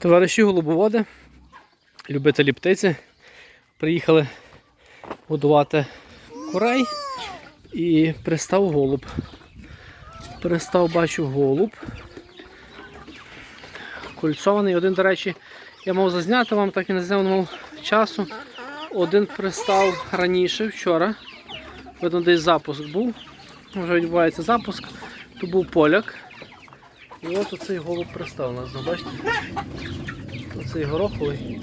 Товариші голубоводи, любителі птиці, приїхали годувати курей і пристав голуб. Пристав, бачу, голуб. Кольцований. Один, до речі, я мав зазняти вам, так і не зняв, мав часу. Один пристав раніше, вчора. Видно, десь запуск був. Вже відбувається запуск. То був поляк. І от оцей голуб пристав у нас, бачите? Оцей гороховий.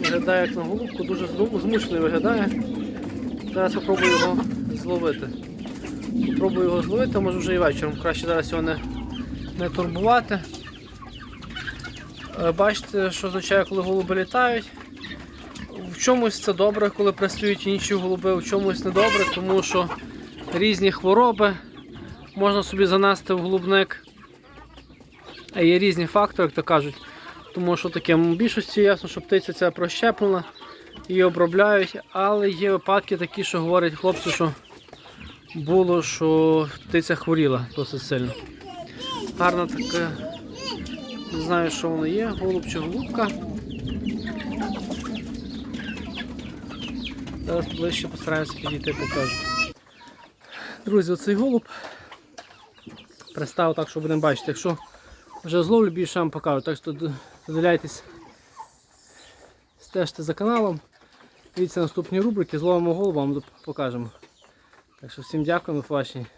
Виглядає як на голубку, дуже змучений виглядає. Зараз спробую його зловити. Попробую його зловити, може вже і вечором. Краще зараз його не, не турбувати. Е, Бачите, що означає, коли голуби літають. В чомусь це добре, коли пристають інші голуби, в чомусь не добре, тому що різні хвороби можна собі занести в голубник. Є різні фактори, як то кажуть. Тому що таке в більшості ясно, що птиця ця прощеплена, її обробляють, але є випадки такі, що говорять хлопці, що було, що птиця хворіла досить сильно. Гарна така, не знаю, що воно є, голуб чи голубка. Зараз ближче постараємося підійти, покажу. Друзі, оцей голуб пристав так, що будемо бачити. Якщо вже зловлю, більше вам покажу. Так що додивляйтесь, стежте за каналом. Дивіться наступні рубрики, зловимо голуба, вам покажемо. Так що всім дякуємо, побачення.